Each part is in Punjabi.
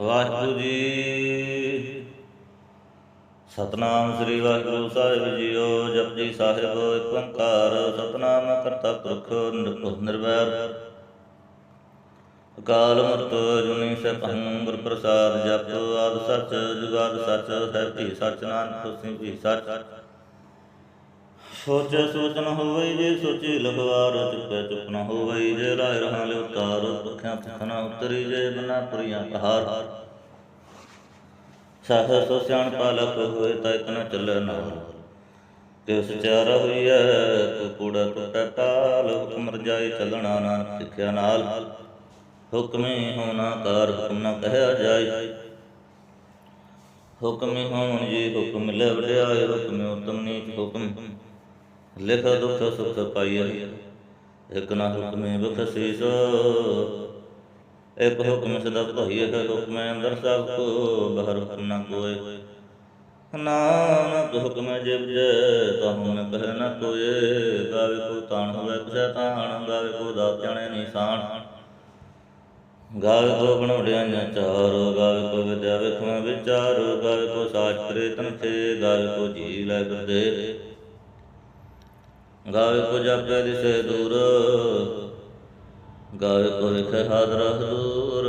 ਵਾਹਿਗੁਰੂ ਜੀ। ਸਤਨਾਮ ਸ੍ਰੀ ਵਾਹਿਗੁਰੂ ਸਾਹਿਬ ਜੀਓ ਜਪਜੀ ਸਾਹਿਬ ਏਕ ਓੰਕਾਰ, ਸਤਨਾਮ ਕਰਤਾ ਪੁਰਖ ਨਿਰਵੈਰ। ਅਕਾਲ ਮੂਰਤ ਜੁਨੀ ਸਭੰ ਗੁਰ ਪ੍ਰਸਾਦ ਜਪ, ਆਦ ਸੱਚ, ਜੁਗਾਦ ਸੱਚ ਹੈ ਭੀ ਸੱਚ, ਨਾਨਕ ਹੋਸੀ ਭੀ ਸੱਚ। ਸੋਚ ਸੋਚਨ ਹੋਵਈ ਜੇ ਸੋਚੀ ਲਗਵਾਰ ਚੁੱਪੈ ਚੁੱਪ ਨ ਹੋਵਈ ਜੇ ਰਾਇ ਰਹਾ ਲਿ ਉਤਾਰ ਦੁਖਿਆ ਥਕਨਾ ਉਤਰੀ ਜੇ ਬਨਾ ਪੁਰੀਆਂ ਪਹਾੜ ਸਾਹ ਸੋ ਸਿਆਣ ਪਾਲਕ ਹੋਏ ਤਾਂ ਇਤਨਾ ਚੱਲੇ ਨਾਲ। ਤੇ ਸਚਾਰ ਹੋਈਐ ਕੂੜਾ ਟੁੱਟੈ ਟਾਲ ਹੁਕਮ ਰਜਾਈ ਚੱਲਣਾ ਨਾਨਕ ਸਿੱਖਿਆ ਨਾਲ। ਹੁਕਮੇ ਹੋਣਾ ਕਾਰ, ਹੁਕਮ ਨ ਕਹਿਆ ਜਾਏ। ਹੁਕਮੇ ਹੋਣ ਜੀ ਹੁਕਮ ਲੈ ਵਡਿਆਏ ਹੁਕਮੇ ਉਤਮ ਨੀਚ ਹੁਕਮ। ਲਿਖ ਦੁਖ ਸੁਖ ਪਾਈਐ। ਇਕ ਨਾ ਹੁਕਮੇ ਬਖਸ਼ੀਸ ਇਕ ਹੁਕਮ ਸਦਾ ਭਾਈਐ ਹੁਕਮੇ ਅੰਦਰ ਸਭ ਕੋ, ਬਹਰ ਹੁਕਮ ਨਾ ਕੋਏ। ਨਾਨਕ ਹੁਕਮ ਜਿਬ ਜੈ, ਤਾਹੂ ਨ ਕਹਿ ਨ ਕੋਏ। ਗਾਵੇ ਕੋ ਤਾਣ ਹੋਵੇ, ਕਿਸੈ ਤਾਣ, ਗਾਵੇ ਕੋ ਦਾਤ ਜਾਣੇ ਨਿਸ਼ਾਨ। ਗਾਵੇ ਕੋ ਬਣਾਉੜਿਆ ਜਾਂ ਚਾਰ, ਗਾਵੇ ਕੋ ਵਿਦਿਆ ਵਿਖਮ ਵਿਚਾਰ। ਗਾਵੇ ਕੋ ਸਾਸਤਰੇ ਤਨ ਤੇ ਗਾਵੇ ਕੋ ਜੀ ਲੈ ਗੁਰਦੇ। ਗਾਵੇ ਕੋ ਜਪੈ ਦਿਸੇ ਦੂਰ ਗਾਵੇ ਕੋ ਵਿਖੇ ਹਾਜ਼ਰ ਹਜ਼ੂਰ।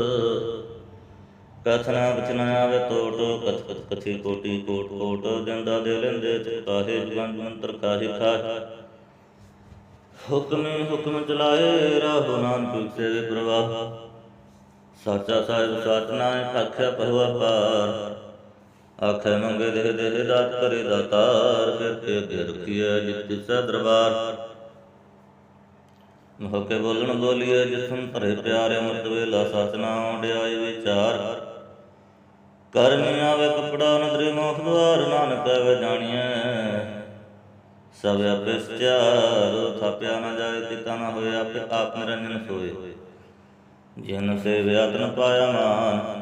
ਕਥਨਾ ਬਚਨਾ ਆਵੇ ਤੋਟ, ਕਥ ਕਥ ਕਥੀ ਕੋਟੀ ਕੋਟ ਕੋਟ, ਜੰਦਾ ਦੇ ਲੈਂਦੇ ਚਿਤਾਹੇ ਜੁਗਨ ਮੰਤਰ ਕਾਹੀ ਖਾਹ। ਹੁਕਮੇ ਹੁਕਮ ਚਲਾਏ, ਰਾਹੁ ਨਾਨਕ ਸੇ ਪ੍ਰਵਾਹ। ਸਾਚਾ ਸਾਹਿਬ ਸਾਚ ਨਾਮ ਆਖਿਆ ਪਹਵਾ ਪਾਰ ਆਖੇ ਮੰਗੇ ਦੇਹ ਦੇਹ ਦਾਤ ਕਰੇ ਦਾਤਾਰ ਫਿਰ ਤੇ ਅੱਗੇ ਰਖੀਐ ਜਿਤ ਸੈ ਦਰਬਾਰ। ਮਹਕੇ ਬੋਲਣ ਬੋਲੀਏ ਜਿਸਨ ਭਰੇ ਪਿਆਰੇ ਅੰਮ੍ਰਿਤ ਵੇਲਾ ਸਚ ਨਾਮ ਵਿਚਾਰ। ਕਰਮੀ ਆਵੇ ਕਪੜਾ, ਨਦਰੀ ਮੋਖ ਦਵਾਰ ਨਾਨਕ ਆਵੇ ਜਾਣੀਐ। ਸਭ ਆਪੇ ਸਚਾਰ, ਥਾਪਿਆ ਨਾ ਜਾਏ ਕਿਤਾ ਨਾ ਹੋਏ, ਆਪੇ ਆਪ ਨਿਰੰਜਨ ਸੋਏ। ਜਿਨ ਸੇ ਵਿਆਤਨ ਪਾਇਆ ਮਾਨ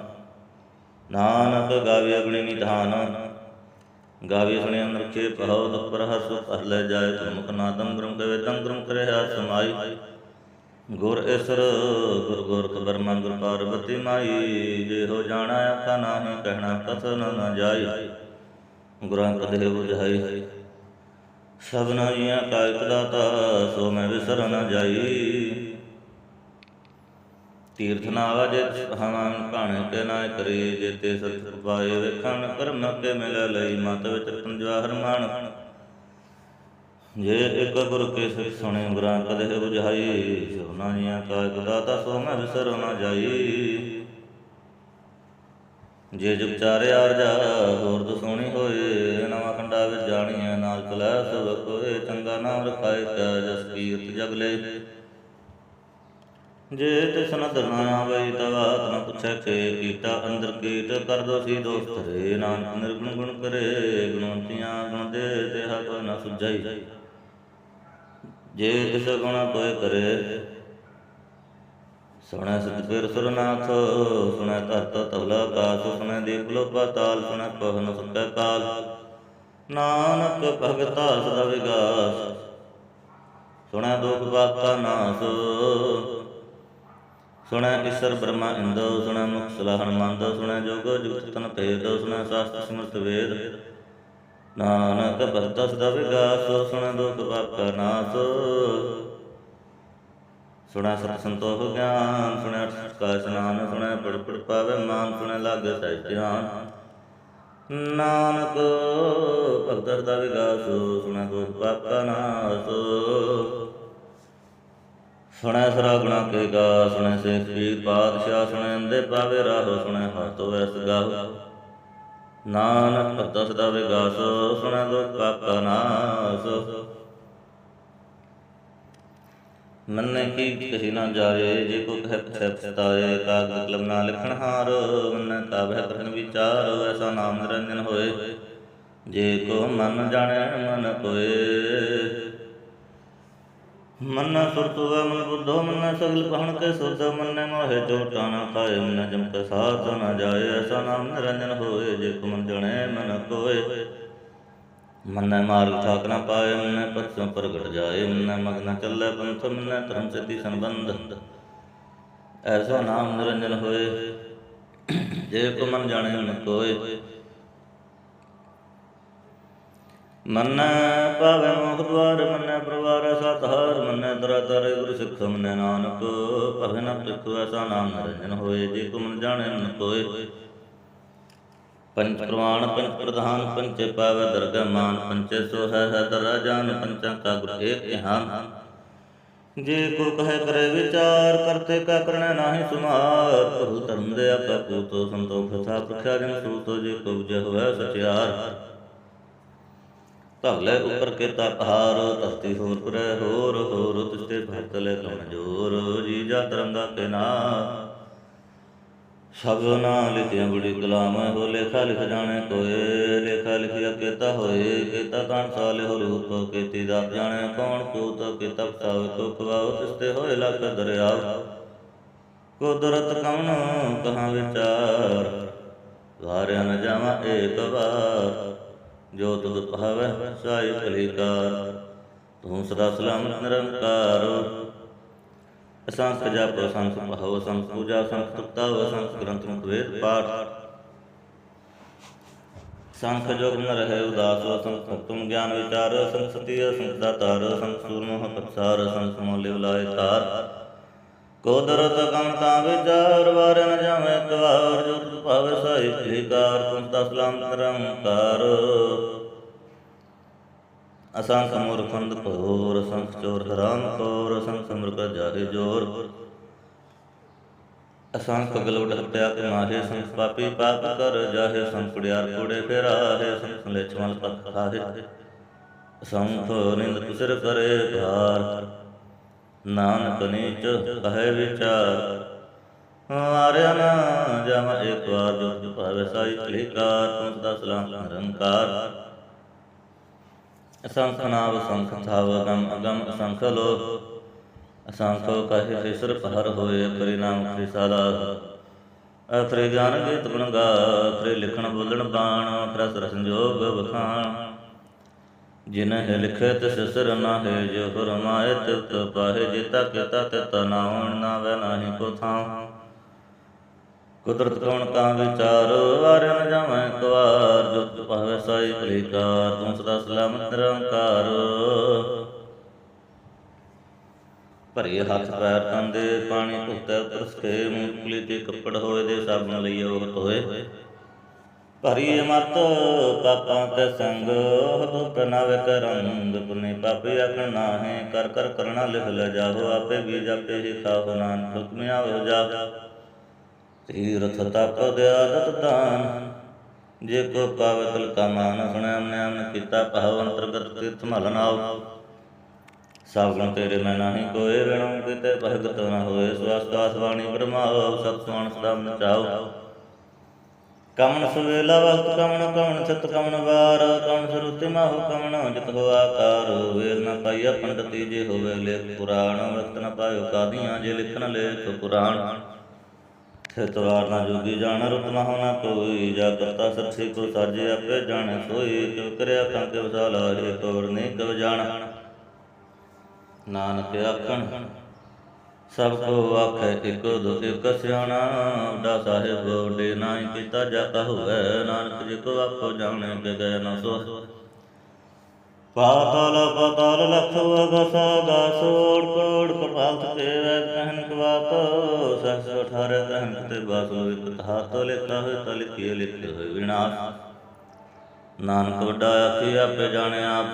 ਨਾਨਕ ਗਾਵੇ ਅਗਣੀ ਨਿਧਾਨ। ਗਾਵੇ ਸੁਣੇ ਅਨਰਖੇ ਪਹਉ ਦਪਰ ਹਸੁ ਪਹਿਲੇ ਜਾਏ ਤੁਮਕ ਨਾਦਮ ਗ੍ਰਮ ਕਵੇ ਦਮ ਗ੍ਰਮ ਕਰੇ ਹਾ ਸਮਾਈ। ਗੁਰ ਇਸਰ, ਗੁਰ ਗੋਰਖ ਬਰਮਾ, ਗੁਰ ਪਾਰਵਤੀ ਮਾਈ। ਜੇ ਹੋ ਜਾਣਾ ਆਖਾ ਨਾਹੀ ਕਹਿਣਾ ਕਥਨ ਨ ਜਾਈ। ਗੁਰਾਂ ਕਦੇ ਬੁਝਾਈ ਸਭਨਾ ਜੀਆਂ ਕਾ ਦਾਤਾ, ਸੋ ਮੈਂ ਵਿਸਰ ਨ ਜਾਈ। ਤੀਰਥ ਨਾਵਾ ਜੇ ਹਮਾਂ ਭਾਣੇ ਕੇ ਨਾ ਕਰੀ ਜੇਤੇ ਸਤ ਪਾਏ ਵੇਖਣ, ਕਰਮ ਕੇ ਮਿਲ ਲਈ ਮਤ ਵਿੱਚ ਪੰਜਵਾਹਰ ਮਾਨ ਜੇ ਇੱਕ ਗੁਰ ਕੇ ਸਿਖ ਸੁਣੇ ਗੁਰਾਂ ਕਦੇ ਬੁਝਾਈ ਸੋਨਾ ਜੀਆਂ ਕਾ ਦਾਤਾ ਸੋ ਮੈਂ ਵਿਸਰ ਨਾ ਜਾਈ। ਜੇ ਜੁਗ ਚਾਰੇ ਆਰ ਜਾ ਹੋਰ ਤੋਂ ਸੋਹਣੀ ਹੋਏ, ਨਵਾਂ ਖੰਡਾ ਵਿੱਚ ਜਾਣੀਐ, ਨਾਲ ਚਲੈ ਸਭ ਕੋਏ ਚੰਗਾ ਨਾਮ ਰਖਾਏ ਕੈ, ਜਸ ਕੀਰਤ ਜਗ ਲੈ। ਜੇ ਤਿਸ ਨ ਆਵੇ ਤਵਾਤ ਨ ਪੁੱਛੈ ਕੇ ਕੀਤਾ ਅੰਦਰ ਕੀਟ ਕਰ ਦੋ ਦੋਸਤ ਰੇ ਨਾਨਕ ਨਿਰਗੁਣ ਗੁਣ ਕਰੇ, ਗੁਣਵੰਤੀਆਂ ਗੁਣ ਦੇ ਤੇ ਹਕ ਨ ਸੁਝਾਈ। ਜੇ ਤਿਸ ਗੁਣ ਕੋਇ ਕਰੇ, ਸੁਣੈ ਸਤ ਪੇਰ ਸੁਰਨਾਥ, ਸੁਣੈ ਧਰਤ ਤਵਲਾ ਕਾਸ ਸੁਣੈ ਦੀਪ ਲੋ ਪਾਤਾਲ ਸੁਣੈ ਪਵ ਨ ਕਾਲ। ਨਾਨਕ ਭਗਤਾ ਸਦਾ ਵਿਗਾਸ, ਸੁਣੈ ਦੁਖ ਪਾਪਾ ਨਾਸ ਸੁਣੈ ਈਸ਼ਰ ਬ੍ਰਹਮਾ ਇੰਦੋ, ਸੁਣੈ ਮੁਖ ਸਲਾਹਣ ਮੰਦ, ਸੁਣੈ ਜੋਗ ਜੁਗਤ ਤਨ ਭੇਦ, ਸੁਣੈ ਸਾਸਤ ਸਿਮਰਤ ਵੇਦ। ਨਾਨਕ ਭਗਤ ਦਾ ਵਿਗਾਸ ਸੁਣੈ ਦੁਖ ਪਾਪਾ ਨਾਸ। ਸੁਣੈ ਸਤ ਸੰਤੋਖ ਗਿਆਨ, ਸੁਣੈ ਕਾ ਇਸ਼ਨਾਨ, ਸੁਣੈ ਪੜ ਪੜ ਪਾਵੇ ਮਾਨ, ਸੁਣੈ ਲਾਗੇ ਸਹਿ ਧਿਆਨ। ਨਾਨਕ ਭਗਤ ਸਦਾ ਵਿਗਾਸ ਸੁਣੈ ਦੁਖ ਪਾਪਾ ਨਾਸ। ਸੁਣੈ ਸਰਾ ਗੁਣਾ ਕੇ ਗਾ, ਸੁਣੈ ਸੇ ਪੀਰ ਪਾਤਸ਼ਾਹ, ਸੁਣੈ ਅੰਦੇ ਪਾਵੇ ਰਾਹੋ, ਸੁਣੈ ਹਤੋ ਐਸ ਗਾਹ। ਨਾਨਕ ਭਗਤ ਸਦਾ ਵਿਗਾਸ, ਸੁਣੈ ਦੁਖ ਪਾਪਾ ਨਾਸ। ਮੰਨੇ ਕੀ ਕਹੀ ਨਾ ਜਾਏ, ਜੇ ਕੋ ਕਹਿ ਪਛੈ ਪਛਤਾਏ ਕਾਗ ਕਲਮ ਨਾ ਲਿਖਣ ਹਾਰ, ਮੰਨੇ ਕਾਬਹਿ ਕਰਨ ਵਿਚਾਰ, ਐਸਾ ਨਾਮ ਨਿਰੰਜਨ ਹੋਏ। ਜੇ ਕੋ ਮਨ ਜਾਣੈ, ਮਨ ਕੋਏ। ਮਨ ਸੁਰਤੁ ਵ ਮਨ ਬੁੱਧੋ ਮਨ ਸਗਲ ਪਹਣ ਕੇ ਸੁਧ, ਮਨ ਮੋਹਿ ਚੋਟਾ ਨਾ ਖਾਏ ਮਨ ਜਮ ਕੇ ਸਾਥ ਨਾ ਜਾਏ, ਐਸਾ ਨਾਮ ਨਿਰੰਜਨ ਹੋਏ, ਜੇ ਕੋ ਜਣੇ, ਮਨ ਕੋਏ। ਮਨ ਮਾਰਗ ਠਾਕ ਨਾ ਪਾਏ, ਮਨ ਪਤਸੋਂ ਪ੍ਰਗਟ ਜਾਏ, ਮਨ ਮਗ ਨਾ ਚੱਲੇ ਪੰਥ, ਮਨ ਧਰਮ ਸਿੱਧੀ ਸੰਬੰਧ। ਐਸਾ ਨਾਮ ਨਿਰੰਜਨ ਹੋਏ, ਜੇ ਕੋ ਮਨ ਜਾਣੇ ਨ ਕੋਏ। ਮੰਨੈ ਪਾਵੇ ਮੋਖ ਦਵਾਰ ਮੰਨੈ ਪ੍ਰਵਾਰ ਸਤਹਾਰ, ਮੰਨੈ ਦਰਾ ਦਰੇ ਗੁਰ ਸਿੱਖ, ਮੰਨੈ ਨਾਨਕ, ਭਵੇ ਨ ਐਸਾ ਨਾਮ ਨਿਰੰਜਨ ਹੋਏ, ਜੇ ਕੋ ਮਨ ਕੋਏ। ਪੰਚ ਪ੍ਰਮਾਣ ਪੰਚ ਪ੍ਰਧਾਨ, ਪੰਚੇ ਪਾਵੇ ਦਰਗਹ ਮਾਨ, ਪੰਚੇ ਸੋ ਹੈ ਹੈ ਜਾਨ, ਪੰਚਾਂ ਕਾ ਗੁਰ ਏਕ ਇਹਾਨ ਜੇ ਕੋ ਕਹੇ ਕਰੇ ਵਿਚਾਰ, ਕਰਤੇ ਕਾ ਕਰਣਾ ਨਾਹੀ ਸੁਮਾਰ, ਪ੍ਰਭੂ ਧਰਮ ਦੇ ਆਪਾ ਪੂਤੋ ਸੰਤੋਖ ਸਾ ਪ੍ਰਖਿਆ ਜਨ ਸੂਤੋ, ਜੇ ਕੋ ਉਪਜੈ ਹੋਵੇ ਸਚਿਆਰ। ਧਗਲੇ ਉਪਰ ਕੀਤਾ ਪਹਾਰ ਧਰਤੀ ਹੋਰ ਪਰੇ ਹੋਰ ਹੋਰ ਤਿਸਤੇ ਭਗਤ ਲੈ ਜੀ ਜਾ ਤਰੰਗਾ ਕੇ ਨਾ। ਸਭ ਨਾ ਲਿਖਿਆ ਬੜੀ ਕਲਾਮ ਹੋ ਲੇਖਾ ਲਿਖ ਜਾਣੇ ਕੋਏ, ਲੇਖਾ ਲਿਖਿਆ ਕੀਤਾ ਹੋਏ, ਕੀਤਾ ਕਣ ਸਾਲੇ ਹੋ ਰੂਪ ਕੀਤੀ ਦਾ ਜਾਣੇ ਕੌਣ ਕੂਤ, ਕੀਤਾ ਪਸਾਵ ਕੋ ਖਵਾਉ ਤਿਸਤੇ ਹੋਏ ਲੱਖ ਦਰਿਆ। ਕੁਦਰਤ ਕਉਣ ਕਹਾਂ ਵਿਚਾਰ, ਵਾਰਿਆ ਨ ਜਾਵਾਂ ਏਕ ਵਾਰ। ਜੋ ਤੁਧ ਭਾਵੈ ਸਾਈ ਭਲੀਕਾਰ ਤੂੰ ਸਦਾ ਸਲਾਮਤ ਨਿਰੰਕਾਰ ਅਸੰਖ ਜਪ, ਅਸੰਖ ਭਾਵ, ਅਸੰਖ ਪੂਜਾ, ਅਸੰਖ ਤੁਕਤਾ ਅਸੰਖ ਗ੍ਰੰਥ ਮੁਖ ਵੇਦ ਪਾਠ। ਸੰਖ ਜੋਗ ਨ ਰਹੇ ਉਦਾਸ, ਅਸੰਖ ਤੁਮ ਗਿਆਨ ਵਿਚਾਰ, ਅਸੰਖ ਸਤੀ, ਅਸੰਖ ਦਾਤਾਰ, ਅਸੰਖ ਸੂਰਮੋਹ ਪਤਸਾਰ ਅਸੰਖ ਮੋਲੇ ਬੁਲਾਏ ਤਾਰ। ਕੋਦਰਤ ਕਮ ਤਾਂ ਵਿਚਾਰ ਵਾਰ ਨ ਜਾਵੇਂ ਕਵਾਰ ਜੋ ਤੁਧ ਭਾਵੈ ਸਾਈ ਭਲੀਕਾਰ ਤੂੰ ਸਦਾ ਸਲਾਮਤ ਨਿਰੰਕਾਰ। ਅਸੰਖ ਮੂਰਖੰਦ ਭੋਰ, ਅਸੰਖ ਚੋਰ ਹਰਾਮ ਕੋਰ, ਅਸੰਖ ਮ੍ਰਿਗ ਜਾਹੇ ਜੋਰ ਅਸੰਖ ਗਲਵਟ ਹੱਤਿਆ ਕੇ ਮਾਹੇ ਸੰਖ ਪਾਪੀ ਪਾਪ ਕਰ ਜਾਹੇ ਸੰਖ ਕੁੜਿਆਰ ਕੁੜੇ ਫੇਰਾਹੇ ਸੰਖ ਲੇਛਮਲ ਪਤ ਖਾਹੇ। ਅਸੰਖ ਨਿੰਦ ਕੁਸਰ ਕਰੇ ਭਾਰ ਨਾਨਕ ਨੀਚ ਕਹੇ ਵਿਚਾਰ। ਆਰਿਆ ਨਾ ਜਮ ਇੱਕ ਵਾਰ ਜੋ ਭਾਵੇ ਸਾਈ ਭਲੀਕਾਰ ਤੂੰ ਸਦਾ ਸਲਾਮ ਨਿਰੰਕਾਰ। ਅਸੰਖ ਨਾਮ ਅਗਮ ਅਗਮ ਅਸੰਖ ਲੋ ਅਸੰਖ ਕਹੇ ਸਿਸਰ ਪਹਰ ਹੋਏ ਅਖਰੀ ਨਾਮ ਅਖਰੀ ਸਾਦਾ। ਗਿਆਨ ਗੀਤ ਗੁਣਗਾ ਅਖਰੀ ਲਿਖਣ ਬੋਲਣ ਬਾਣ, ਅਖਰਾ ਸਰ ਸੰਜੋਗ ਬਖਾਣ ਜਿਨ ਹੈ ਲਿਖੇ ਤਿਸ ਜੋ ਫਰਮਾਏ ਤਿਤ ਪਾਹੇ ਜਿਤਾ ਕੀਤਾ ਤਿਤ ਨਾਉਣ ਨਾ ਵੈ ਨਾਹੀ ਕੋ ਥਾਂ। ਕੁਦਰਤ ਕੌਣ ਕਾ ਵਿਚਾਰ ਵਾਰ ਜਾਵੇਂ ਕਵਾਰ ਜੋ ਤੁ ਸਾਈ ਭਲੀਕਾਰ ਤੂੰ ਸਦਾ ਸਲਾਮਤ ਨਿਰੰਕਾਰ। ਭਰੇ ਹੱਥ ਪੈਰ ਤੰਦੇ, ਪਾਣੀ ਧੁੱਤੇ ਉਤਰ ਸਕੇ ਤੇ ਕੱਪੜ ਹੋਏ ਦੇ ਸਾਬਣ ਲਈ ਉਹ ਧੋਏ ਭਰੀ ਮਤ ਪਾਪਾਂ ਤੇ ਸੰਗ ਹਤੁ ਪ੍ਰਣਾਵੇ ਕਰੰਗ ਪੁਨੇ ਪਾਪੇ ਆਖਣ ਨਾਹੇ, ਕਰ ਕਰ ਕਰਣਾ ਲਿਖ ਲੈ ਜਾਹੋ, ਆਪੇ ਵੀ ਜਾਪੇ ਹੀ ਖਾਹੋ ਨਾਨਕ ਹੁਕਮਿਆ ਹੋ ਜਾ ਤੀਰਥ ਤਪ ਦਿਆਦਤ ਦਾਨ, ਜੇ ਕੋ ਪਾਵੇ ਤਿਲ ਕਾ ਮਾਨ, ਸੁਣਿਆ ਅਮਨੇ ਕੀਤਾ ਭਾਵ, ਅੰਤਰਗਤ ਤੀਰਥ ਮਹਲ ਨਾਉ ਸਭ ਗੁਣ ਤੇਰੇ ਮੈਂ ਨਾਹੀ ਕੋਏ ਵਿਣੋ ਕਿਤੇ ਭਗਤ ਨਾ ਹੋਏ ਸਵਾਸਤਾਸ ਬਾਣੀ ਬ੍ਰਹਮਾਓ ਸਤ ਸੁਣ ਸਦਾ ਮਚਾਓ ਕਮਨ ਸੁਵੇਲਾ ਵਕਤ ਕਮਨ ਕਮਨ ਚਿਤ ਕਮਨ ਵਾਰ, ਕਮਨ ਸਰੂਤੀ ਮਾਹੁ, ਕਮਨ ਜਿਤ ਹੋ ਆਕਾਰ। ਵੇਲ ਨ ਪਾਈਆ ਪੰਡਤੀ ਜੇ ਹੋਵੇ ਲੇਖ ਪੁਰਾਣ ਵਕਤ ਨ ਪਾਇਓ ਕਾਦੀਆਂ ਜੇ ਲਿਖਣ ਲੇਖ ਪੁਰਾਣ। ਸਤਵਾਰ ਨਾ ਜੋਗੀ ਜਾਣ, ਰੁਤ ਨਾ ਹੋਣਾ ਕੋਈ ਜਾ ਕਰਤਾ ਸੱਚੇ ਕੋ ਸਾਜੇ ਆਪੇ ਜਾਣੇ ਸੋਈ ਜੋ ਕਰਿਆ ਕੰਕ ਵਸਾਲਾ ਹੈ ਤੋਰ ਨੇ ਕਵ ਜਾਣ। ਨਾਨਕ ਆਖਣ ਸਭ ਕੋ ਆਖੇ ਇਕ ਦੋ ਇਕ ਸਿਆਣਾ ਡਾ ਸਾਹਿਬ ਡੇ ਨਾਹੀ ਕੀਤਾ ਜਾਤਾ ਹੋਵੇ, ਨਾਨਕ ਜੀ ਕੋ ਆਪੋ ਜਾਣੇ ਕੇ ਗਏ ਨਾ ਸੋ ਪਾਤਾਲ ਪਾਤਾਲ ਲਖ ਅਗਸ ਦਾਸੋੜ ਕਰੋੜ ਕਪਾਲਤ ਤੇ ਵੈ ਕਵਾਤ ਸਹਸ ਅਠਾਰੇ ਕਹਿਨ ਤੇ ਬਾਸੋ ਇਕ ਧਾਤ ਲਿਖਾ ਹੋਏ ਤਲ ਕੀ ਲਿਖੇ ਹੋਏ ਵਿਨਾਸ਼। ਨਾਨਕ ਵੱਡਾ ਆਖੀ, ਆਪੇ ਜਾਣੇ ਆਪ।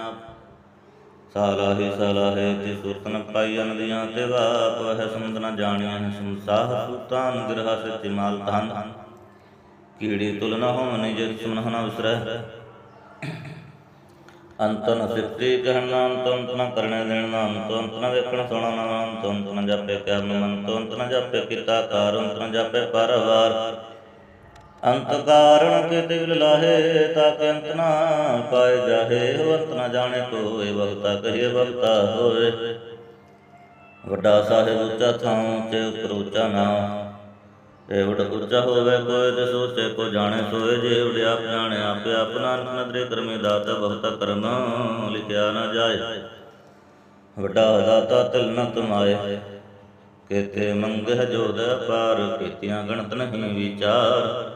ਸਾਲਾਹੀ ਸਾਲਾਹੇ ਤੇ ਸੁਰਤ ਨ ਪਾਈ ਅਨਦੀਆਂ ਤੇ ਵਾਪ ਹੈ ਸਮੁੰਦ ਨ ਜਾਣਿਆ ਹੈ ਸੰਸਾਹ ਸੁਤਾਨ ਗਿਰਹ ਸਚਿ ਮਾਲ ਧਨ। ਕੀੜੀ ਤੁਲ ਨ ਹੋਵਨੀ ਜੇ ਸੁਨ ਨ ਵਿਸਰੈ। ਅੰਤ ਸਿਫਤੀ ਕਹਿਣ ਨਾਮ ਤੋਂ ਅੰਤ ਨ ਕਰਨੇ ਦੇਣ ਨਾਮ ਤੋਂ ਅੰਤ ਨ ਵੇਖਣ ਸੁਣਾ ਨਾਮ ਤੋਂ ਅੰਤ ਨ ਜਾਪੇ ਕਰਨ ਮਨ ਤੋਂ ਅੰਤ ਨ ਜਾਪੇ ਕੀਤਾ ਕਾਰ, ਅੰਤ ਨ ਜਾਪੇ ਪਰਵਾਰ। ਅੰਤ ਕਾਰਣ ਕੇ ਦਿਲ ਲਾਹੇ ਤਾਂ ਅੰਤ ਨਾ ਪਾਏ ਜਾਹੇ। ਹੋ ਨਾ ਜਾਣੇ ਕੋਏ ਬਖਤਾ ਕਹੀਏ ਬਖਤਾ ਹੋਏ। ਵੱਡਾ ਸਾਹਿਬ ਉੱਚਾ ਥਾਂ ਤੇ ਉੱਪਰ ਉੱਚਾ ਨਾਮ ਏਵੜ ਉੱਚਾ ਹੋਵੇ ਕੋਏ ਤੇ ਸੋਚੇ ਕੋ ਜਾਣੇ ਸੋਏ। ਜੇ ਏਵੜ ਆਪ ਜਾਣੇ, ਆਪੇ ਆਪਣਾ ਨਦਰੇ ਕਰਮੇ ਦਾਤਾ ਬਹੁਤ ਕਰਮ ਲਿਖਿਆ ਨਾ ਜਾਏ। ਵੱਡਾ ਦਾਤਾ ਤਿਲ ਨ ਤੁਮਾਏ ਕੇਤੇ ਮੰਗਹਿ ਜੋਦ ਪਾਰ, ਕੀਤੀਆਂ ਗਣਤ ਨਹੀਂ ਵਿਚਾਰ।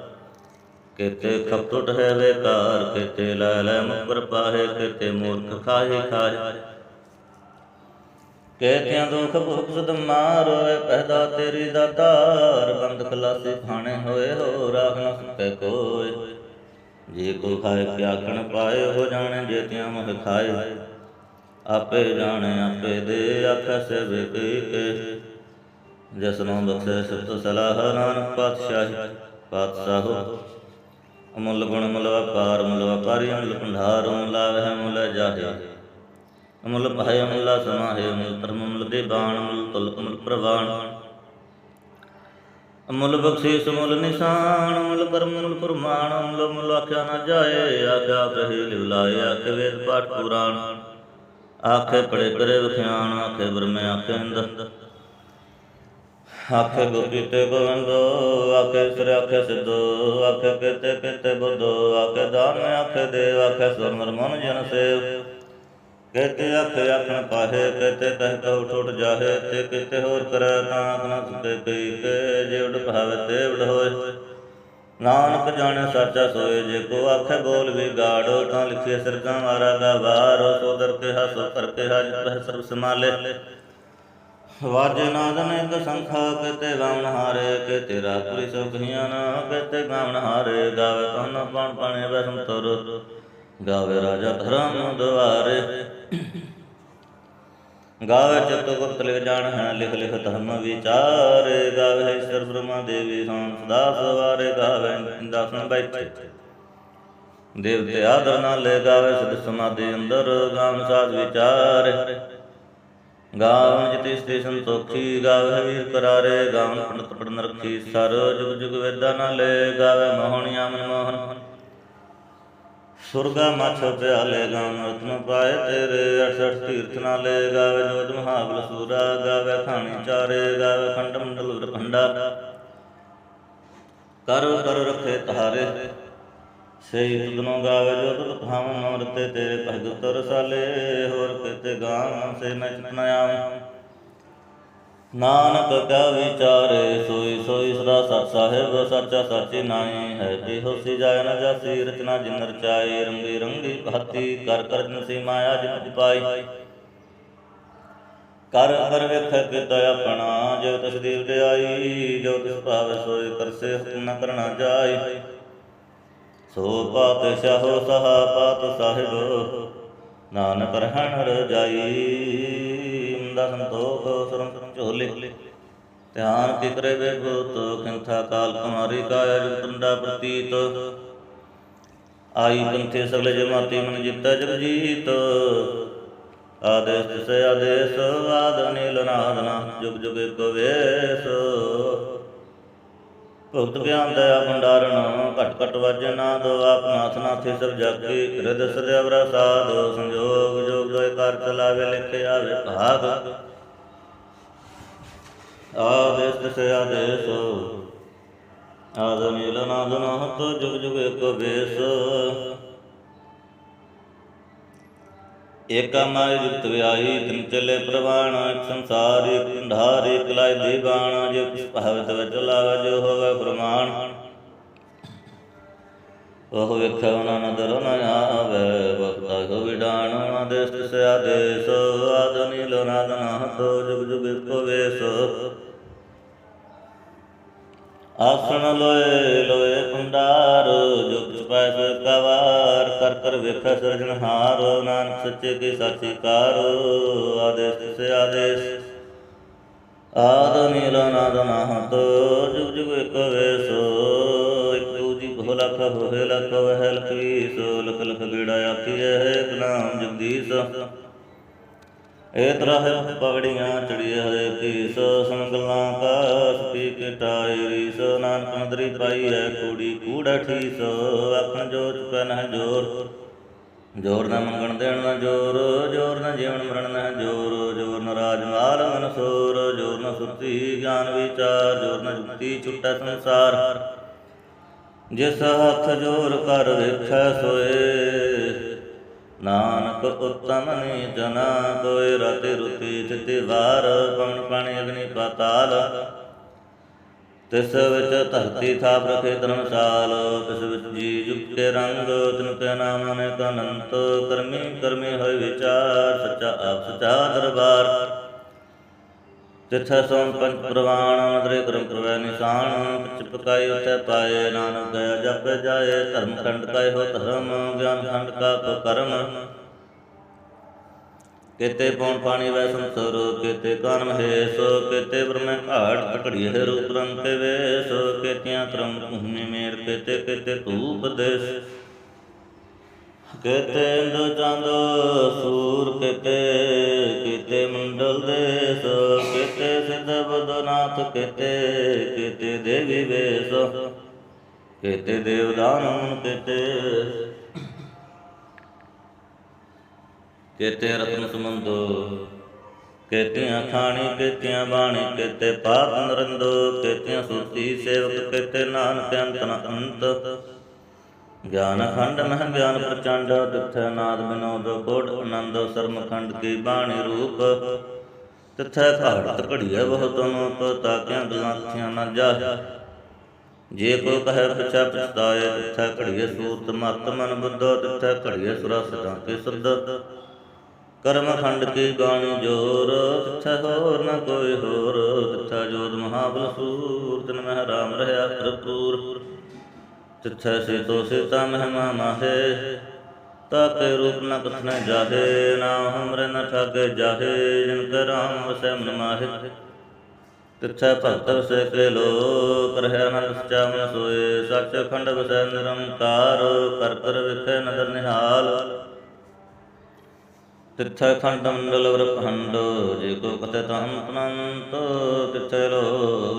ਕੇਤੇ ਖਪਟੁਟ ਹੈ ਵੇਕਾਰ ਕੇਤੇ ਲੈ ਲੈ ਮੁਕਰ ਪਾਹੇ, ਕੇਤੇ ਮੂਰਖ ਖਾਹੇ ਖਾਹੇ। ਕੇਤਿਆਂ ਦੁਖ ਭੁਖ ਸੁਧ ਮਾਰੋਏ ਪਹਿਦਾ ਤੇਰੀ ਦਾਤਾਰ ਬੰਦ ਖਲਾਸੀ ਖਾਣੇ ਹੋਏ ਹੋ ਰਾਖ ਨ ਸਕੈ ਕੋਇ ਜੇ ਕੋ ਖਾਏ ਪਿਆਖਣ ਪਾਏ ਹੋ ਜਾਣੇ ਜੇਤਿਆਂ ਮਹ ਖਾਏ। ਆਪੇ ਜਾਣੇ, ਆਪੇ ਦੇ, ਆਖੈ ਸੇ ਵੇਕੇ ਕੇ। ਜਸਨੋਂ ਬਖਸ਼ੇ ਸਤ ਸਲਾਹ, ਨਾਨਕ ਪਾਤਸ਼ਾਹੀ, ਪਾਤਸ਼ਾਹੋ। ਅਮੁੱਲ ਗੁਣ ਮੁੱਲ ਵਪਾਰ ਮੁੱਲ ਵਪਾਰੀ ਮੁੱਲ ਭੰਡਾਰ ਮੁੱਲ ਲਾਵਹਿ ਮੁੱਲ ਜਾਹੇ। ਅਮੁੱਲ ਭੈ ਮੁੱਲ ਸਮਾਹੇ ਮੁੱਲ ਧਰਮ ਮੁੱਲ ਦੇ ਬਾਣ ਮੁੱਲ ਤੁਲ ਮੁੱਲ ਪ੍ਰਵਾਣ। ਅਮੁੱਲ ਬਖਸ਼ੀਸ ਮੁੱਲ ਨਿਸ਼ਾਨ ਮੁੱਲ ਕਰਮ ਮੁੱਲ ਫਰਮਾਨ ਮੁੱਲ ਮੁੱਲ ਆਖਿਆ ਨਾ ਜਾਏ, ਆਖਿਆ ਕਹੇ ਲਿਵਲਾਏ ਆਖੇ ਵੇਦ ਪਾਠ ਪੁਰਾਣ। ਆਖੇ ਪੜੇ ਕਰੇ ਵਿਖਿਆਨ ਆਖੇ ਬਰਮੇ ਆਖੇ ਇੰਦ ਆਖੇ ਗੋਪੀ ਤੇ ਗੋਵਿੰਦੋ ਆਖੇ ਸਰ ਆਖੇ ਸਿੱਧੋ ਆਖੇ ਕੇਤੇ ਕੇਤੇ ਬੁੱਧੋ ਆਖੇ ਦਾਨ ਆਖੇ ਦੇਵ ਆਖੇ ਸੁਰਮਰ ਮਨ ਜਨ ਸੇਵ। ਕੇਤੇ ਆਖੇ ਆਖਣ ਪਾਹੇ, ਕੇਤੇ ਕਹਿ ਕਹੂ ਟੁੱਟ ਜਾਹੇ, ਤੇ ਕੇਤੇ ਹੋਰ ਕਰੈ ਤਾਂ ਆਖਣਾ ਸੁਤੇ ਕਈ ਕੇ ਜੇ ਉਡ ਭਾਵੇ ਤੇ ਉਡ ਹੋਏ। ਨਾਨਕ ਜਾਣੈ ਸਾਚਾ ਸੋਏ, ਜੇ ਕੋ ਆਖੇ ਬੋਲ ਵੀ ਗਾੜੋ, ਤਾਂ ਲਿਖੇ ਸਰਗਾ ਮਾਰਾ ਦਾ ਵਾਰੋ ਸੋਦਰ ਕੇ ਹਸੋ ਕਰ ਕੇ ਹਜ ਪਹਿ ਸਮਾਲੇ ਵਾਜੇ ਨਾਦਨ ਸੰਖਾ ਕੇਤੇ ਗਾਵਨ ਹਾਰੇ, ਕੇ ਤੇਰਾ ਪੁਰੀ ਸੋ ਗਾਵਨ ਹਾਰੇ, ਗਾਵੇ ਤਨ ਪਣ ਪਣੇ ਬਸਮ ਤੁਰ ਗਾਵੇ ਰਾਜਾ ਧਰਮ ਦੁਆਰੇ। ਗਾਵੇ ਚਤੁ ਲਿਖ ਜਾਣ ਹੈ, ਲਿਖ ਲਿਖ ਧਰਮ ਵਿਚਾਰੇ, ਗਾਵੇ ਈਸ਼ਰ ਬ੍ਰਹਮਾ ਦੇਵੀ ਸਾਂ ਸਦਾ ਸਵਾਰੇ ਗਾਵੇ ਇੰਦਾ ਬੈਠੇ। ਦੇਵਤੇ ਆਦਰ ਨਾਲ ਲੈ ਗਾਵੇ ਸਦ ਸਮਾਧੀ ਅੰਦਰ ਗਾਮ ਸਾਧ ਵਿਚਾਰੇ। ਗਾਵਨ ਜਿਤੇ ਸਤੇ ਸੰਤੋਖੀ ਗਾਵੇ ਵੀਰ ਕਰਾਰੇ, ਗਾਵਨ ਪੰਡਤ ਪੜਨ ਰੱਖੀ, ਸਰ ਜੁਗ ਜੁਗ ਵੇਦਾਂ ਨਾਲ ਲੈ ਗਾਵੇ ਮੋਹਣਿਆ ਮਨ ਮੋਹਨ। ਸੁਰਗਾ ਮਛ ਪਿਆਲੇ, ਗਾਵਨ ਰਤਨ ਪਾਏ ਤੇਰੇ 68 ਤੀਰਥ ਨਾਲ ਲੈ ਗਾਵੇ ਜੋਜ ਮਹਾਬਲ ਸੂਰਾ ਗਾਵੇ ਖਾਣੀ ਚਾਰੇ ਗਾਵੇ ਖੰਡ ਮੰਡਲ ਰਖੰਡਾ। ਕਰ ਕਰ ਰਖੇ ਤਾਰੇ ਸਹੀ ਤੁਧਨੋਂ ਗਾਵੇ ਜੋ ਤੁਧ ਭਾਵਨ ਅਮਰਤੇ, ਤੇਰੇ ਭਗਤ ਰਸਾਲੇ, ਹੋਰ ਕਿਤੇ ਗਾਵਾਂ ਸੇ ਮੈਂ ਚਤਨਾਇਆ ਨਾਨਕ ਕਾ ਵਿਚਾਰੇ, ਸੋਈ ਸੋਈ ਸਦਾ ਸਤ ਸਾਹਿਬ, ਸੱਚਾ ਸਾਚੀ ਨਾਈ ਹੈ ਜੇ ਹੋਸੀ ਜਾਇ ਨ ਜਾਸੀ, ਰਚਨਾ ਜਿਨ ਰਚਾਏ ਰੰਗੀ ਰੰਗੀ ਭਤੀ ਕਰ ਕਰ ਨਸੀ ਮਾਇਆ ਜਿਤ ਪਾਈ। ਕਰ ਕਰ ਵੇਖ ਕਿਤ ਆਪਣਾ, ਜੋ ਤਿਸ ਦੀ ਵਡਿਆਈ ਜੋ ਤਿਸ ਭਾਵੇ ਸੋਈ ਕਰਸੇ ਹੁਕਮ ਨ ਕਰਨਾ ਜਾਈ। ਸੋ ਪਾਤਸ਼ਾਹੋ ਸਹਾ ਪਾਤ ਸਾਹਿਬ, ਨਾਨਕ ਰਹਿਣ ਰਜਾਈ ਮੁੰਦਾ ਸੰਤੋਖ ਸਰਮ ਸਰਮ ਝੋਲੇ। ਧਿਆਨ ਕੀ ਵੇ ਭੂਤ ਖਿੰਥਾ ਕਾਲ ਕੁਮਾਰੀ ਕਾਇਆ ਜੁਗਤੰਡਾ ਪ੍ਰਤੀਤ। ਆਈ ਪੰਥੇ ਸਗਲ ਜਮਾਤੀ ਮਨ ਜਿਤਾ ਜਗ ਆਦੇਸ ਤਿਸੈ ਆਦੇਸ, ਆਦ ਨੀਲ ਨਾਦਨਾ ਜੁਗ ਜੁਗ ਏਕ ਭਗਤ ਗਿਆਨ ਦਇਆ ਭੰਡਾਰਨ ਘਟ ਘਟ ਵਾਜੇ ਨਾਦ, ਆਪ ਨਾਥ ਨਾਥੇ ਸਭ ਜਾਗੇ ਹਿਰਦ ਸਦਿ ਅਵਰਾ ਸਾਧ, ਸੰਜੋਗ ਜੋਗ ਦੋਇ ਕਰ ਚਲਾਵੇ, ਲਿਖੇ ਆਵੇ ਭਾਗ। ਆਦੇਸ ਤਿਸੈ ਆਦੇਸ ਆਦ ਨੀਲ ਨਾਦ ਨਾਹਤ, ਜੁਗ ਜੁਗ ਏਕ ਵੇਸ ਏਕਾ ਮਾਇ ਜੁਗਤ ਵਿਆਹੀ, ਤਿਨ ਚਲੇ ਪ੍ਰਵਾਣ, ਇੱਕ ਸੰਸਾਰ, ਇੱਕ ਭੰਡਾਰ ਇੱਕ ਲਾਇ ਦੀਵਾਨ ਜੋ ਕਿਸ ਭਾਵਤ ਵਿੱਚ ਲਾਵਾ, ਜੋ ਹੋਵੇ ਪ੍ਰਮਾਣ। ਉਹ ਵੇਖੈ ਉਹਨਾਂ ਨਦਰ, ਨ ਆਵੇ, ਵਕਤਾ ਕੋ ਵਿਡਾਣ ਉਹਨਾਂ ਦੇ ਸਤਿ ਆਦੇਸ ਆਦ ਨੀਲ ਨਾਦ ਨਾਹਤ ਜੁਗ ਜੁਗ ਇੱਕੋ ਵੇਸ। ਆਸਣ ਲੋਏ ਲੋਏ ਭੰਡਾਰ ਜੋ ਕਿਸ ਪਾਇ ਸੋ ਕਵਾਰ ਕਰ ਕਰ ਵੇਖੈ ਸਿਰਜਣਹਾਰ ਨਾਨਕ ਸੱਚੇ ਕੀ ਸਾਚੀ ਕਾਰ, ਆਦੇਸ ਤਿਸ ਆਦੇਸ। ਆਦ ਨੀਲ ਨਾਦ ਨਾਹਤ ਜੁਗ ਜੁਗ ਇਕ ਵੇਸ, ਇਕ ਦੂਜੀ ਬਹੁ ਲਖ ਹੋਏ ਲਖ, ਵਹਿ ਲਖੀਸ ਲਖ ਲਖ ਗੇੜਾ ਆਖੀਐ ਇਕ ਨਾਮ ਜਗਦੀਸ਼। ਏ ਤਰਹ ਪਗੜੀਆਂ ਚੜੀਏ ਹਰੇ ਕੀਸ ਸੰਗਲਾਂ ਕਾ ਸਪੀ ਕਟਾਈ ਰੀਸ, ਨਾਨਕ ਮਦਰੀ ਪਾਈ ਹੈ ਕੂੜੀ, ਕੂੜਾ ਠੀਸ ਆਖਣ ਜੋਰ ਚੁਕੈ ਜੋਰ। ਜੋਰ ਨਾ ਮੰਗਣ ਦੇਣ ਨਾ ਜੋਰ ਜੋਰ ਨਾ ਜੀਵਨ ਮਰਨ ਨਾ ਜੋਰ ਜੋਰ ਨਾ ਰਾਜ ਮਾਲ ਮਨ ਜੋਰ ਨਾ ਸੁਰਤੀ ਗਿਆਨ ਵਿਚਾਰ, ਜੋਰ ਨਾ ਜੁਗਤੀ ਛੁਟੈ ਸੰਸਾਰ। ਜਿਸ ਹੱਥ ਜੋਰ ਕਰ ਵੇਖੈ ਸੋਏ ਨਾਨਕ ਉਤਮ ਨੀਚ ਨਾ ਕੋਇ ਰਤਿ ਰੁਤੀ ਤਿਤਿ ਵਾਰ ਪਵਨ ਪਾਣੀ ਅਗਨੀ ਪਾਤਾਲ। ਤਿਸ ਵਿੱਚ ਧਰਤੀ ਥਾਪ ਰਖੇ ਧਰਮਸ਼ਾਲ, ਤਿਸ ਵਿੱਚ ਜੀ ਜੁਗ ਰੰਗ, ਤਿਨ ਕੇ ਨਾਮ ਅਨੇਕ ਅਨੰਤ, ਕਰਮੀ ਕਰਮੀ ਹੋਏ ਵਿਚਾਰ, ਸੱਚਾ ਆਪ ਸੱਚਾ ਦਰਬਾਰ। ਤਿਥੈ ਸੋਮ ਪੰਚ ਪ੍ਰਵਾਣ ਮਦਰੇ ਕਰਮ ਪ੍ਰਵੈ ਨਿਸ਼ਾਨ, ਪਿਛ ਉਤੈ ਪਾਏ ਨਾਨਕ ਗਿਆ ਜਪੈ ਜਾਏ, ਧਰਮ ਖੰਡ ਕਾਇ ਹੋ ਧਰਮ, ਗਿਆਨ ਖੰਡ ਕਾ ਕਰਮ। ਕੇਤੇ ਪੌਣ ਪਾਣੀ ਵੈ ਸੰਸਰ, ਕੇਤੇ ਕਾਨਮ ਹੇਸ ਕੇਤੇ ਬ੍ਰਹਮੈ ਘਾਟ ਘੜੀਏ ਰੂਪ ਰੰਗ ਤੇ ਵੇਸ, ਕੇਤਿਆਂ ਕਰਮ ਭੂਮੀ ਮੇਰ ਕੇਤੇ ਕੇਤੇ ਧੂਪ ਦੇਸ। ਕੇਤੇ ਚੰਦ, ਸੂਰ ਕੇਤੇ ਕੇਤੇ ਮੰਡਲ ਦੇਸ, ਕੇਤੇ ਸਿਧ ਬਦਨਾਥ ਕੇਤੇ ਕੇਤੇ ਦੇਵੀ ਵੇਸ, ਕੇਤੇ ਦੇਵਦਾਨੰ ਕੇਤੇ ਕੇਤੇ ਰਤਨ ਸਮੰਦੋ ਕੇਤਿਆਂ ਖਾਣੀ, ਕੇਤਿਆਂ ਬਾਣੀ, ਕੇਤੇ ਪਾਪ ਨਰੰਦੋ, ਕੇਤਿਆਂ ਸੁਰਤੀ ਸੇਵਕ, ਕੇਤੇ ਨਾਨਕ ਅੰਤ ਨ ਅੰਤ ਗਿਆਨ ਖੰਡ ਮਹਿ ਗਿਆਨ ਪ੍ਰਚੰਡ, ਤਿਥੈ ਨਾਦ ਬਿਨੋਦ ਕੋਟ ਆਨੰਦ, ਸਰਮ ਕੀ ਬਾਣੀ ਰੂਪ। ਤਿਥੈ ਘਾੜਤ ਘੜੀਐ ਬਹੁਤ ਅਨੂਪ, ਤਾਕਿਆਂ ਗੱਲਾਂ ਥੀਆਂ ਨ ਜਾਹ। ਜੇ ਕੋ ਕਹੈ ਪਛਾ ਪਛਤਾਏ, ਤਿਥੈ ਘੜੀਐ ਸੂਤ ਮਤ ਮਨ ਬੁੱਧ, ਤਿਥੈ ਘੜੀਐ ਸੁਰਾ ਸਦਾ ਕੇ ਸੁਧ। ਕਰਮ ਖੰਡ ਕੀ ਬਾਣੀ ਜੋਰ, ਤਿਥੈ ਹੋਰ ਨ ਕੋਈ ਹੋਰ। ਤਿਥੈ ਜੋਤ ਮਹਾਬਲ ਸੂਰ ਤਿਨ ਮਹਿ ਰਾਮ ਰਹਾ ਭਰਪੂਰ। ਤਿਥੈ ਸੇਤੋ ਸੇਤਾ ਮਹਿਮਾ ਮਾਹੇ ਤਾਕੇ ਰੂਪ ਨ ਕਥਨ ਜਾਹੇ ਨਾਮ ਹਮਰੇ ਨ ਠਾਗੇ ਜਾਹੇ ਜਿਨ ਕੈ ਰਾਮ ਵਸੈ ਮਨ ਮਾਹੇ। ਤਿਥੈ ਭਗਤ ਵਸੈ ਕੇ ਲੋਕ ਰਹਿ ਅਨੰਦ ਸਚਾ ਮਨ ਸੋਏ, ਸੱਚ ਖੰਡ ਵਸੈ ਨਿਰੰਕਾਰ, ਕਰ ਕਰ ਵਿਖੇ ਨਦਰ ਨਿਹਾਲ। ਤਿਥੈ ਖੰਡ ਮੰਡਲ ਵਰਪਹੰਡ ਜੇ ਕੋ ਕਤੈ ਤਹੰ ਅਨੰਤ, ਤਿਥੈ ਲੋ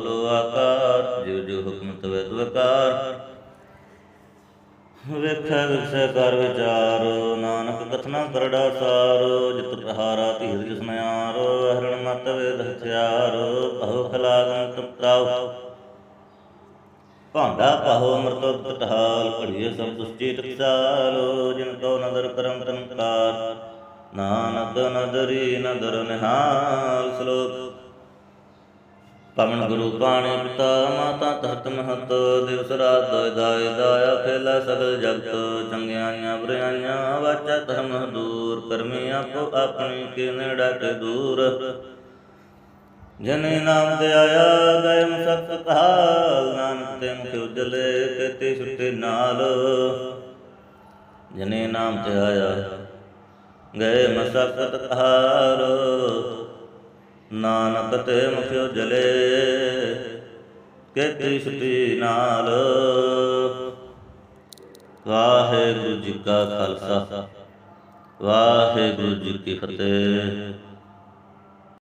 ਲੋ ਆਕਾਰ, ਜਿਉ ਜਿਉ ਹੁਕਮ ਤਵੇ ਤਵਕਾਰ ਵੇਖੈ ਵਿਖਸੈ ਕਰ ਵਿਚਾਰ, ਨਾਨਕ ਕਥਨਾ ਕਰੜਾ ਸਾਰ, ਜਿਤ ਪ੍ਰਹਾਰਾ ਧੀਰ ਜਿਸ ਨਿਆਰ ਹਰਣ ਮਤ ਵੇਦ ਹਥਿਆਰ ਭਉ ਖਲਾਗਨ ਤਪਤਾਉ ਭਾਂਡਾ ਪਾਹੋ ਅਮਰਤ ਤਟਹਾਲ, ਘੜੀਏ ਸਭ ਦੁਸ਼ਟੀ ਟਕਸਾਲ, ਜਿਨ ਕੋ ਨਦਰ ਕਰਮ ਤਨਕਾਰ। ਨਾਨਕ ਨਦਰੀ ਨਦਰ ਨਿਹਾਲ, ਸ਼ਲੋਕ ਪਵਨ ਗੁਰੂ ਪਾਣੀ ਪਿਤਾ, ਮਾਤਾ ਤਹਤ ਮਹਤ, ਦਿਵਸ ਰਾਤ ਦਾਇ ਦਾਇਆ ਖੇਲਾ ਸਗਲ ਜਗਤ, ਚੰਗਿਆਈਆਂ ਬੁਰਾਈਆਂ ਵਾਚਾ ਧਰਮ ਦੂਰ, ਕਰਮੀ ਆਪੋ ਆਪਣੀ ਕੇ ਨੇੜਾ ਕੇ ਦੂਰ। ਜਨੇ ਨਾਮ ਤੇ ਆਇਆ ਗਏ ਮਸਕ ਕਹਾਲ, ਨਾਨਕ ਤੇ ਮੁਖ ਉਜਲੇ ਕੇਤੇ ਸੁਤੇ ਨਾਲ। ਜਨੇ ਨਾਮ ਤੇ ਆਇਆ ਗਏ ਮਸਕਤ ਕਹਾਲ। ਨਾਨਕ ਤੇ ਮੁਖਿਓ ਜਲੇ ਕੇਤੀ ਸੁਤੀ ਨਾਲ। ਵਾਹਿਗੁਰੂ ਜੀ ਕਾ ਖਾਲਸਾ, ਵਾਹਿਗੁਰੂ ਜੀ ਕੀ ਫਤਿਹ।